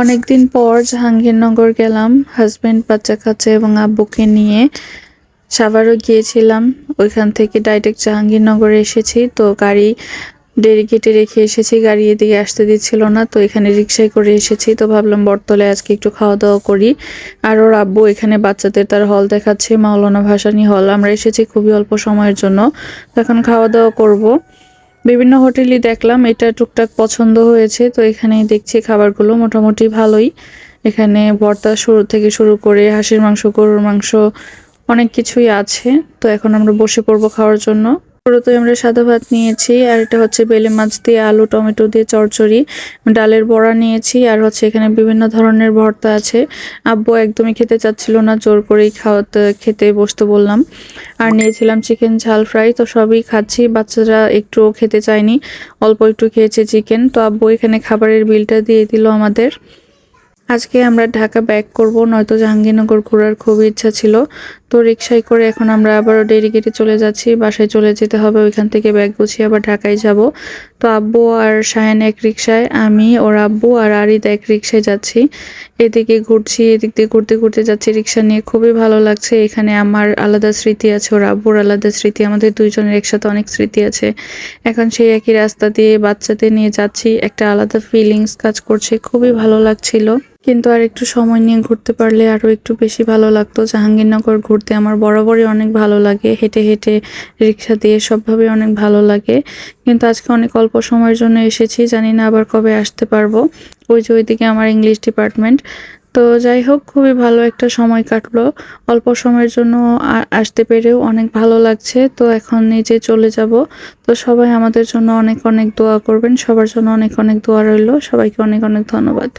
অনেকদিন পর জাহাঙ্গীরনগর গেলাম হাজব্যান্ড বাচ্চা কাচ্চা এবং আব্বুকে নিয়ে। সাভারও গিয়েছিলাম, ওইখান থেকে ডাইরেক্ট জাহাঙ্গীরনগরে এসেছি। তো গাড়ি ডেরিগেটে রেখে এসেছি, গাড়ি এদিকে আসতে দিচ্ছিল না, তো এখানে রিক্সায় করে এসেছি। তো ভাবলাম বটতলে আজকে একটু খাওয়া দাওয়া করি। আর ওর আব্বু এখানে বাচ্চাদের তার হল দেখাচ্ছে, মাওলানা ভাসানি হল আমরা এসেছি খুবই অল্প সময়ের জন্য। তো এখন খাওয়া দাওয়া করব। বিভিন্ন হোটেলই দেখলাম, এটা টুকটাক পছন্দ হয়েছে। তো এখানেই দেখছি খাবারগুলো মোটামুটি ভালোই। এখানে ভর্তা শুরু থেকে শুরু করে হাঁসের মাংস, গরুর মাংস অনেক কিছুই আছে। তো এখন আমরা বসে পড়ব খাওয়ার জন্য। শুরুতে আমরা সাদা ভাত নিয়েছি, আর এটা হচ্ছে বেলে মাছ দিয়ে আলু, টমেটো দিয়ে চচ্চড়ি ডালের বড়া নিয়েছি, আর হচ্ছে এখানে বিভিন্ন ধরনের ভর্তা আছে। আব্বু একদমই খেতে চাচ্ছিল না, জোর করেই খাওয়াতে, খেতে বসতে বললাম। আর নিয়েছিলাম চিকেন ঝাল ফ্রাই, তো সবই খাচ্ছি, বাচ্চারা একটুও খেতে চায়নি, অল্প একটু খেয়েছে চিকেন। তো আব্বু এখানে খাবারের বিলটা দিয়ে দিল আমাদের। আজকে আমরা ঢাকা ব্যাক করব, নয়তো জাহাঙ্গীরনগর ঘোরার খুব ইচ্ছা ছিল। তো রিক্সায় করে এখন আমরা আবারও ডেরিগেটে চলে যাচ্ছি, বাসায় চলে যেতে হবে, ওইখান থেকে ব্যাগ গুছিয়ে আবার ঢাকায় যাব। তো আব্বু আর সায়ান এক রিক্সায় আমি, ওর আব্বু আর আরিদ এক রিক্সায় যাচ্ছি। এদিকে ঘুরছি, এদিক দিয়ে ঘুরতে ঘুরতে যাচ্ছি। রিক্সা নিয়ে খুবই ভালো লাগছে। এখানে আমার আলাদা স্মৃতি আছে, ওর আব্বুর আলাদা স্মৃতি, আমাদের দুইজনের একসাথে অনেক স্মৃতি আছে। এখন সেই একই রাস্তা দিয়ে বাচ্চাদের নিয়ে যাচ্ছি, একটা আলাদা ফিলিংস কাজ করছে, খুবই ভালো লাগছিল। কিন্তু আর একটু সময় নিয়ে ঘুরতে পারলে আরও একটু বেশি ভালো লাগতো। জাহাঙ্গীরনগর ঘুরতে আমার বরাবরই অনেক ভালো লাগে, হেঁটে হেঁটে রিক্সা দিয়ে সবভাবে অনেক ভালো লাগে। কিন্তু আজকে অনেক অল্প সময়ের জন্য এসেছি, জানি না আবার কবে আসতে পারব। ওই যে ওইদিকে আমার ইংলিশ ডিপার্টমেন্ট তো যাই হোক, খুবই ভালো একটা সময় কাটলো। অল্প সময়ের জন্য আসতে পেরেও অনেক ভালো লাগছে। তো এখন নিজে চলে যাব। তো সবাই আমাদের জন্য অনেক অনেক দোয়া করবেন। সবার জন্য অনেক অনেক দোয়া রইল। সবাইকে অনেক অনেক ধন্যবাদ।